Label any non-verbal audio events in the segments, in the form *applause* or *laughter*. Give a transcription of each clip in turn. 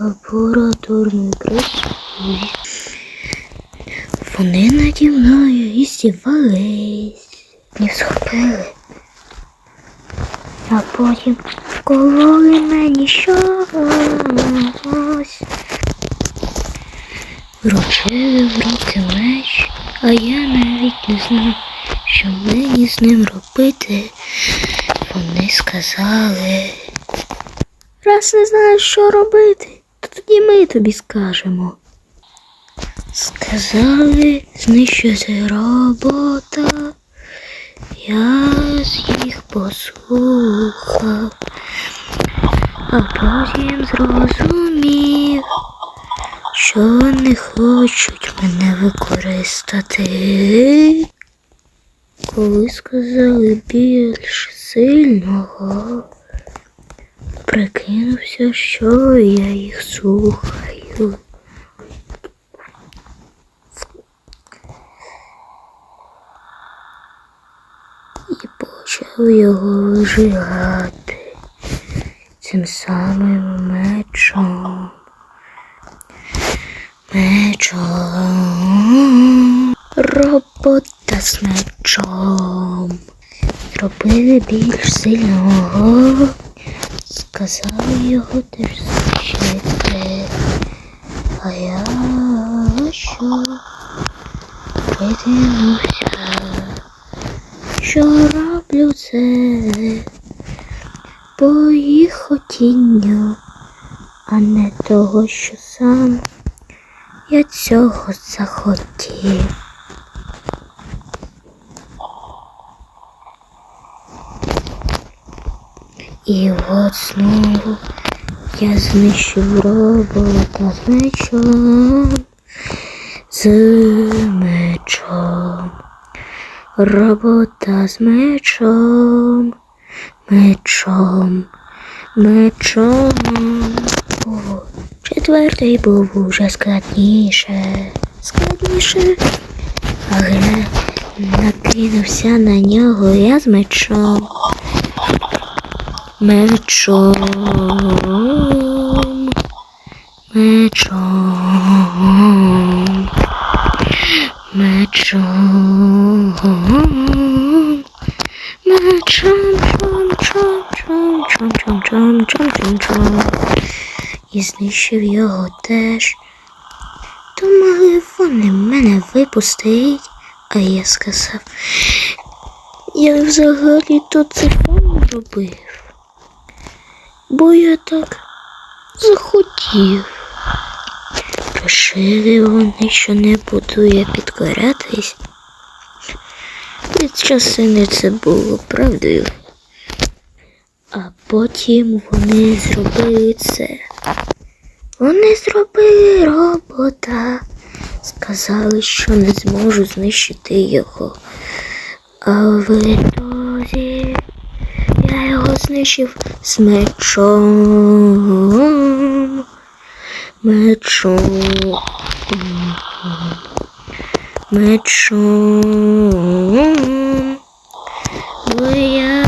лабораторної краси. Вони наді мною і здівались, не схопили. А потім кололи мені щось. Вручили в руки меч, а я навіть не знав, що мені з ним робити. Вони сказали. Раз не знаєш, що робити, то тоді ми тобі скажемо. Сказали знищити робота. Я з їх послухав, а потім зрозумів, що не хочуть мене використати. Коли сказали більш сильного, прикинувся, що я їх слухаю. І почав його вижигати цим самим мечом. Мечом. Робота з мечом. Зробили більш сильного. Сказали його теж знищити. А я що придивився, що роблю це по їх хотінню, а не того, що сам я цього захотів. І от знову я знищив робота з мечом, з мечом, робота з мечом, мечом, мечом. О, четвертий був уже складніше, складніше. Але накинувся на нього я з мечом. Мечом. Мечом. Мечом. Мечом. Чом-чом-чом-чом-чом-чом-чом-чом. І знищив його теж. Думали, вони мене випустить, а я сказав. Я взагалі тут закон робив. Бо я так захотів. Пошили вони, що не буду я підкорятись. Від часини це було правдою. А потім вони зробили це. Вони зробили робота. Сказали, що не зможу знищити його. А в ітозі я його знищив з мечом. Мечом. Мечом. Бо я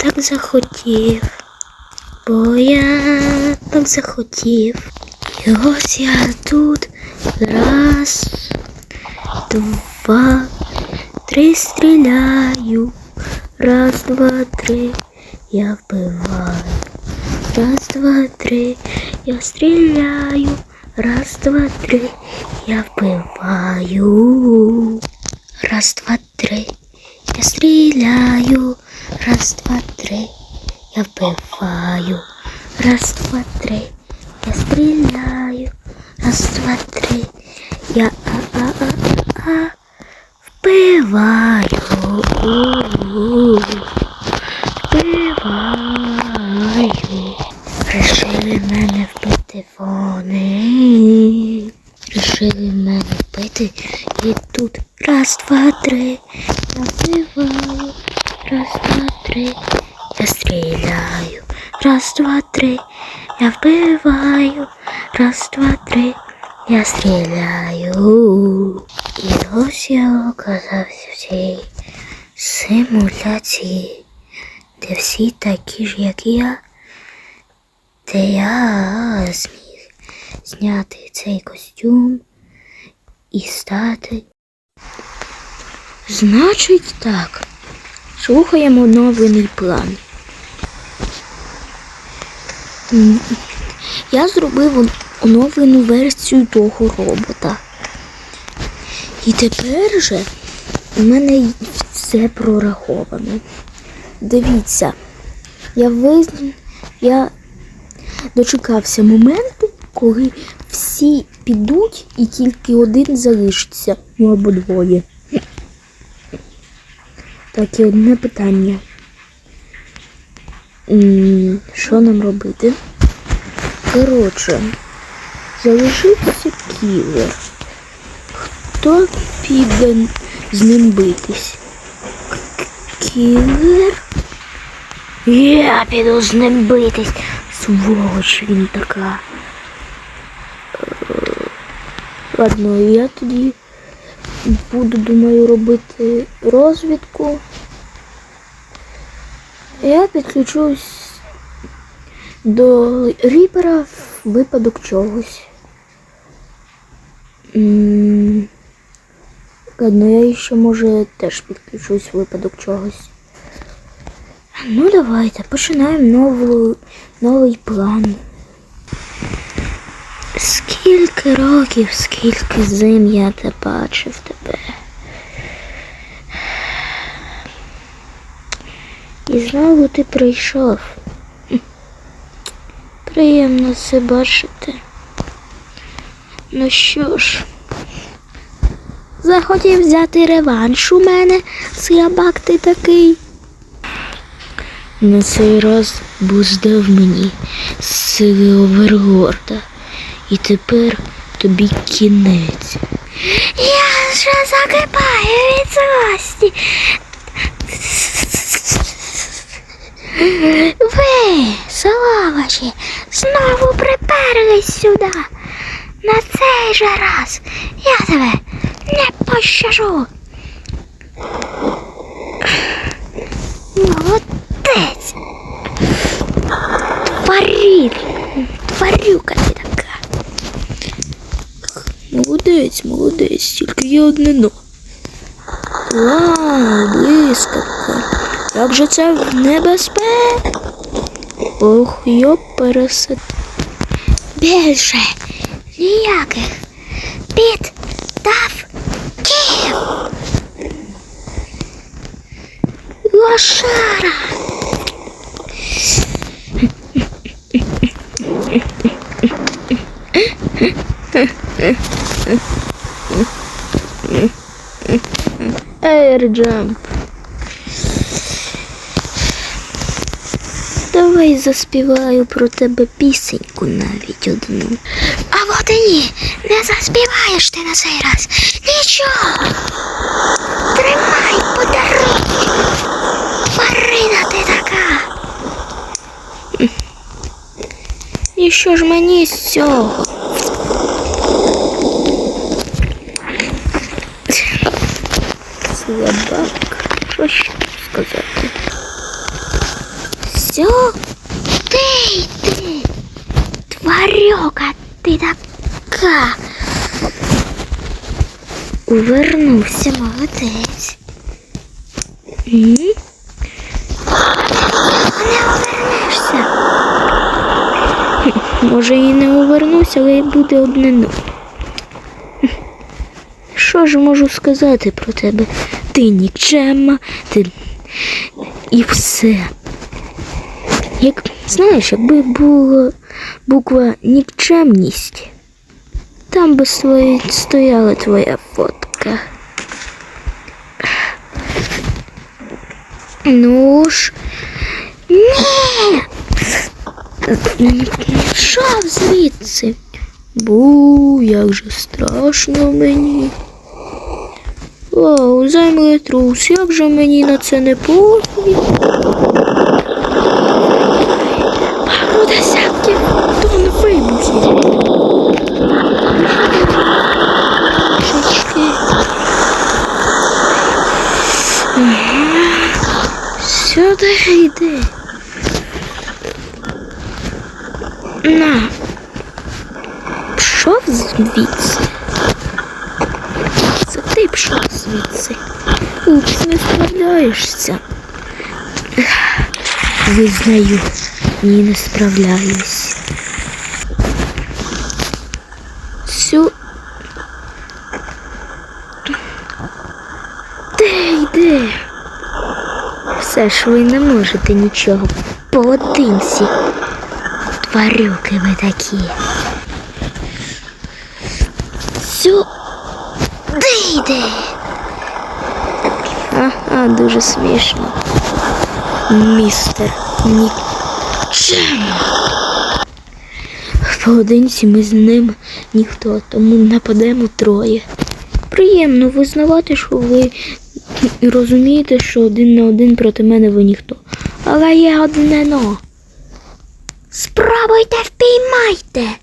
так захотів. Бо я так захотів. І ось я тут раз, два, три стріляю. Раз, два, три, я вбиваю. Раз, два, три, я стріляю. Раз, два, три, я вбиваю. Раз, два, три, я стріляю. Раз, два, три, я вбиваю. Раз, два, три, я стріляю. Раз, два, три, я а-а-а-а вбиваю. Вбиваю. Раз, два, три. Я стріляю. І ось я оказався в цій симуляції, де всі такі ж, як я, Де я зміг зняти цей костюм і стати. Значить так. Слухаємо оновлений план. Я зробив оновлену версію того робота. І тепер же у мене все прораховано. Дивіться, я виз... я дочекався моменту, коли всі підуть і тільки один залишиться, ну або двоє. Так, і одне питання. Що нам робити? Коротше, залишився кілер. Хто піде з ним битись? Кілер? Я піду з ним битись. Сволоч він така. Е, Ладно, я тоді буду, думаю, робити розвідку. Я підключусь до ріпера в випадок чогось. Ладно, я ще може теж підключусь в випадок чогось. Ну давайте, починаємо нову, новий план. Скільки років, скільки зим я те бачив тебе. І знову ти прийшов. Приємно це бачити. Ну що ж, захотів взяти реванш у мене, слабак ти такий. На цей раз буздав мені сили Оверлорда. І тепер тобі кінець. Я вже закипаю від злості. Ви, салавачі, знову приперлись сюди. На цей же раз я тебе не пощажу. Молодець. Тварі, тварюка ти така. Молодець, молодець, тільки є одне но. Вау, блискавка. Як же це в небезпек? Ох, йоп, пересет. Більше ніяких під дав ків. Лошара. Airjump. Давай заспіваю про тебе пісеньку навіть одну. А ні, не заспіваєш ти на цей раз. Нічого. Тримай подарунки. Марина ти така. І що ж мені з цього? Слабак. Що ще сказати? Все, ти йди, тварюка, ти така. Увернувся, молодець. Не увернешся. Може і не увернуся, але буде одне. Що ж можу сказати про тебе? Ти нікчемна, ти і все. Як знаєш, якби була буква нікчемність, там би стояла твоя фотка. Ну ж. Ні! Пішов звідси. Бу, як же страшно мені. Вау, землетрус, як же мені на це не пофіг. Звідси. Це ти пішов звідси. Упс, не справляєшся. Визнаю, ні, не справляюсь. Сю. Де йде? Все ж ви не можете нічого. Поодинці. Тварюки ви такі. Сю. Де йде? Ага, дуже смішно. Містер Нікчем. Поодинці ми з ним ніхто, тому нападемо троє. Приємно визнавати, що ви розумієте, що один на один проти мене ви ніхто. Але є одне но. Спробуйте впіймайте.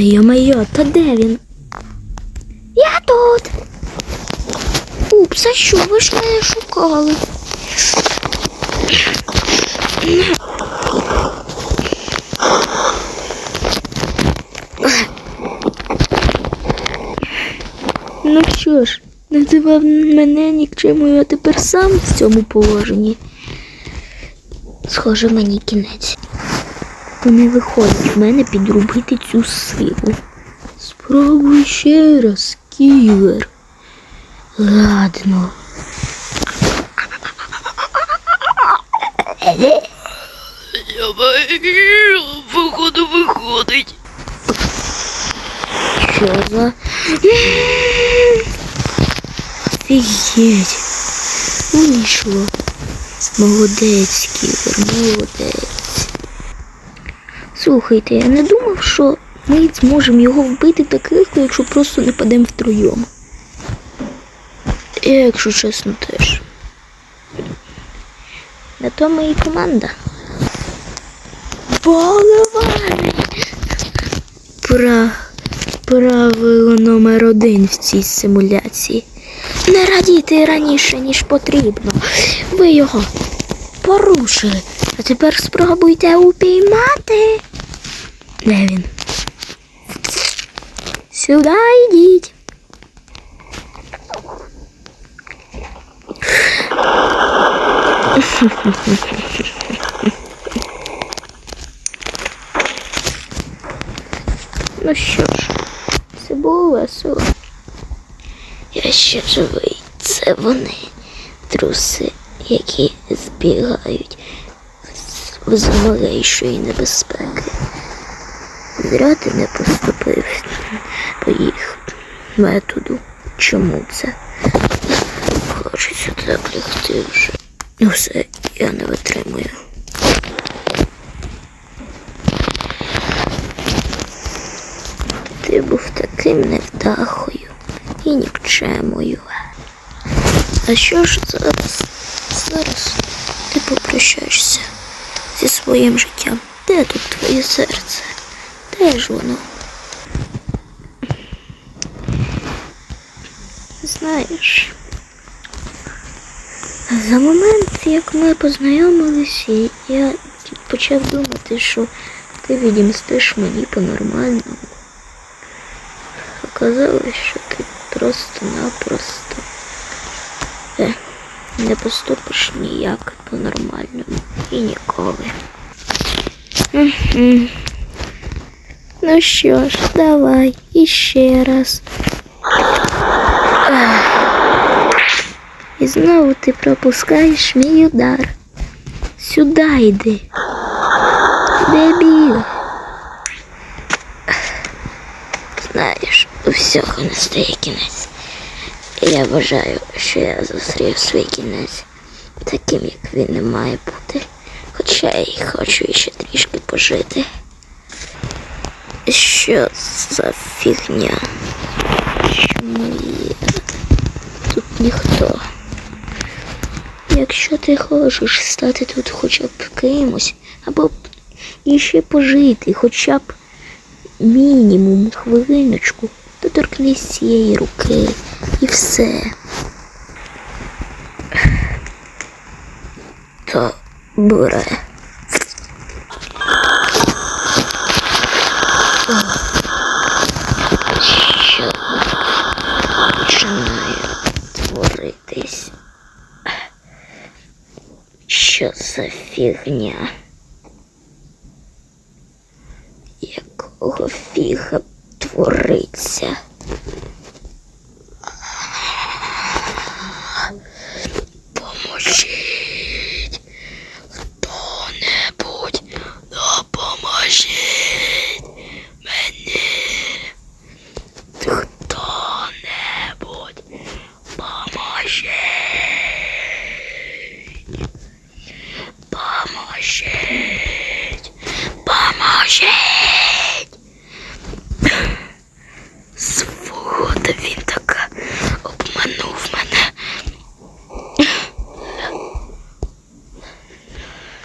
Йо-майо, то де він? Я тут. Упс, а що ви ж мене шукали? Ну що ж, називав мене нікчемою, а тепер сам в цьому положенні. Схоже, мені кінець. То не виходить в мене підрубити цю силу. Спробуй ще раз, кілер. Ладно. Походу виходить. Що за? Офігеть. Вийшло. Молодець, кілер, молодець. Слухайте, я не думав, що ми зможемо його вбити так легко, якщо просто не падемо втроєм. Якщо чесно, теж. На тому і команда. Поливай! Пра... Правило номер один в цій симуляції. Не радійте раніше, ніж потрібно. Ви його порушили. А тепер спробуйте упіймати. Де він? Сюди йдіть. Ну що ж, це було весело. Я ще живий. Це вони, труси, які збігають з- малейшої небезпеки. Зря ти не поступив по їх методу. Чому це? Хочеться так лягти вже. Ну все, я не витримую. Ти був таким невдахою і нікчемою. А що ж зараз? Зараз ти попрощаєшся зі своїм життям. Де тут твоє серце? Де ж воно? Знаєш, за момент, як ми познайомилися, я почав думати, що ти відімстиш мені по-нормальному. Оказалось, що ти просто-напросто е, не поступиш ніяк по-нормальному і ніколи. Ну що ж, давай іще раз. І знову ти пропускаєш мій удар. Сюди йди. Дебіл. Знаєш, у всього настає кінець. Я вважаю, що я зустрів свій кінець таким, як він не має бути. Хоча я й хочу іще трішки пожити. Що за фігня? Чому я тут ніхто? Якщо ти хочеш стати тут хоча б кимось, або іще пожити, хоча б мінімум хвилиночку, то торкнись цієї руки і все. То Що за фігня? Якого фіга твориться? Поможіть. Хто-небудь допоможіть мені. Хто-небудь поможіть. Поможіть. Поможіть. Сволота він така обманув мене.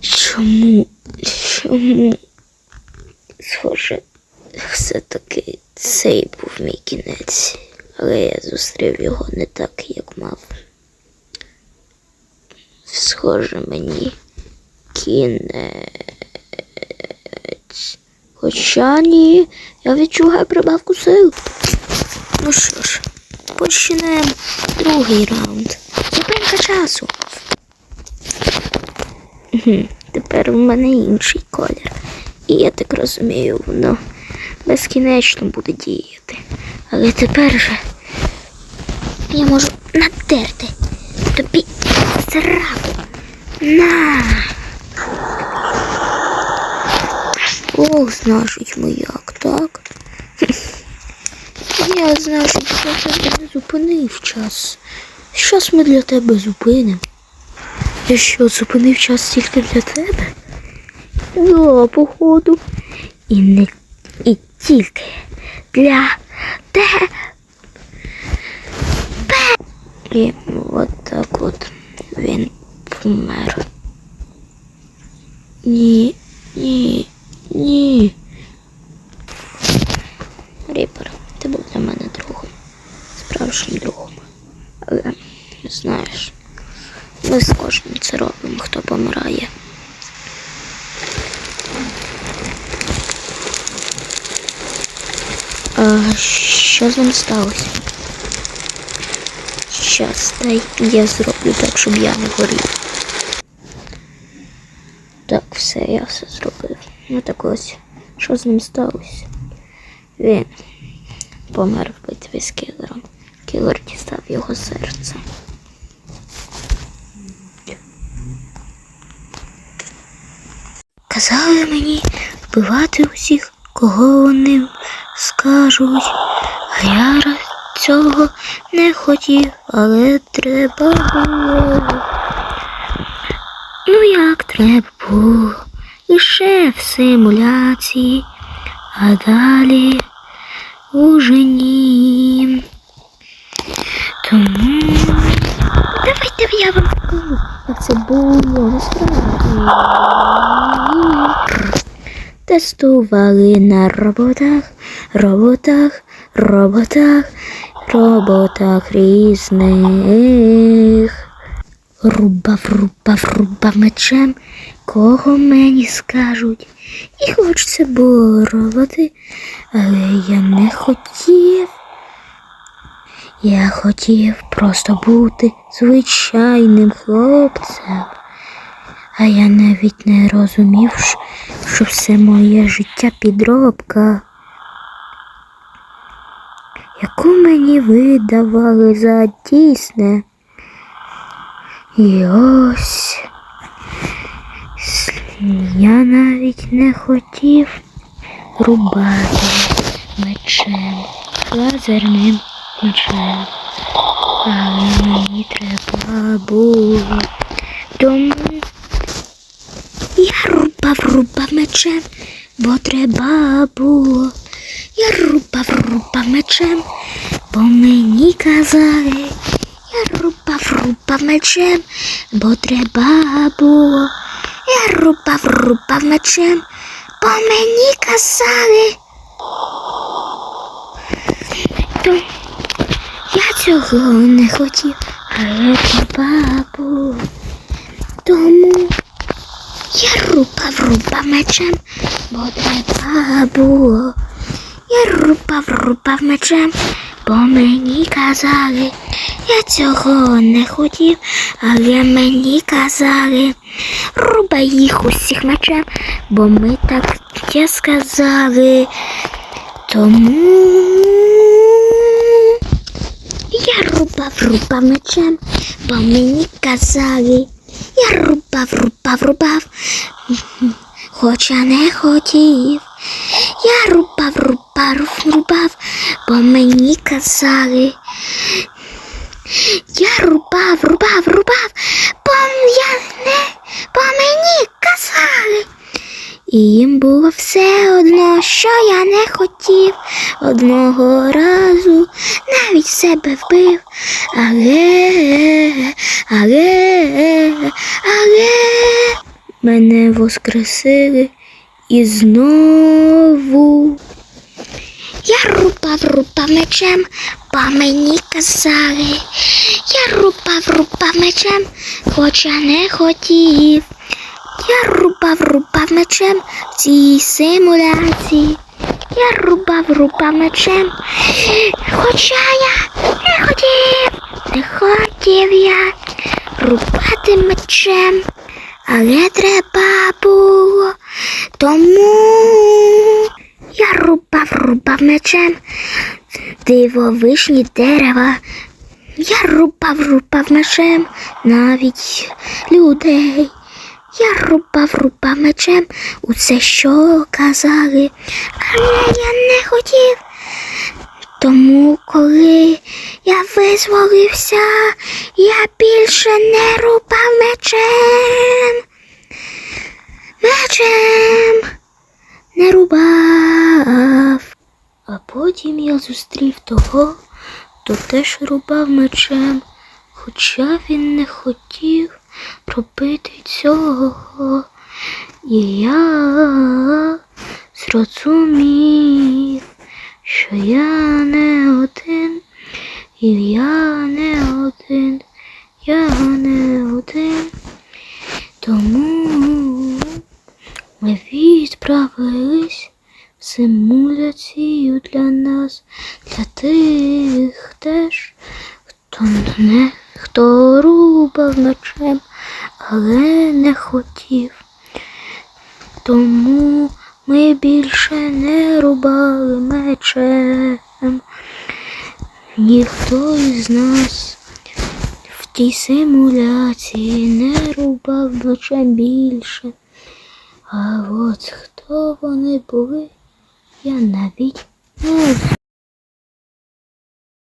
Чому? Чому? Схоже, все-таки цей був мій кінець, але я зустрів його не так, як мав. Схоже, мені кінець. Хоча ні, я відчуваю прибавку сил. Ну що ж, почнемо другий раунд. Зупинка часу. Тепер в мене інший колір. І я так розумію, воно безкінечно буде діяти. Але тепер же я можу натерти тобі зраку. На. Ох, значить, як, так? *laughs* Я, значить, для тебе не зупинив час. Щас ми для тебе зупинимо. Я що, зупинив час тільки для тебе? Да, походу. І не і тільки для тебе. І от так от він помер. Ні, ні, ні. Ріпер, ти був для мене другом. Справжнім другом. Але знаєш. Ми з кожним це робимо, хто помирає. А що з ним сталося? Щас, дай я зроблю так, щоб я не горів. Так, все, я все зробив. Ну так ось, що з ним сталося? Він помер в битві з кілером. Кілер дістав його серце. Казали мені вбивати усіх, кого вони скажуть. А я цього не хотів, але треба було. Ну як треба було. Лише в симуляції, а далі уже ні. Тому давайте я вам покажу, як це було насправді. Тестували на роботах, роботах, роботах, роботах різних. Рубав, рубав, рубав мечем, кого мені скажуть. І хоч це було роботи, але я не хотів. Я хотів просто бути звичайним хлопцем. А я навіть не розумів, що- все моє життя підробка, яку мені видавали за дійсне. І ось я навіть не хотів рубати мечем, лазерним мечем. Але мені треба було. Тому я рубав, рубав мечем, бо треба було. Я рубав, рубав мечем, бо мені казали. Я рубав, рубав мечем, бо треба було. Я рубав, рубав мечем, бо мені казали. То я цього не хотів, але було. Тому я рубав, рубав мечем, бо було. Я рубав, рубав мечем, бо мені казали, я цього не хотів, але мені казали, рубай їх усіх мечем, бо ми так сказали. Тому я рубав, рубав мечем, бо мені казали. Я рубав, рубав, рубав, хоча не хотів. Я рубав, рубав, рубав, бо мені казали. Я рубав, рубав, рубав, бо я не, бо мені казали. І їм було все одно, що я не хотів. Одного разу навіть себе вбив. Але, але, але мене воскресили і знову. Я рубав, рубав мечем, бо мені казали. Я рубав, рубав мечем, хоча не хотів. Я рубав, рубав мечем в цій симуляції. Я рубав, рубав мечем, хоча я не хотів, не хотів я рубати мечем, але треба було. Тому я рубав, рубав мечем дивовижні дерева. Я рубав, рубав мечем навіть людей. Я рубав, рубав мечем усе, що казали, але я не хотів. Тому, коли я визволився, я більше не рубав мечем. Мечем не рубав. А потім я зустрів того, хто теж рубав мечем, хоча він не хотів робити цього. І я зрозумів, що я не один, і я не один, я не один. Тому ми відправились в симуляцію для нас, для тих теж, хто не хто рубав мечем, але не хотів. Тому ми більше не рубали мечем. Ніхто із нас в тій симуляції не рубав мечем більше. А от хто вони були, я навіть не знаю.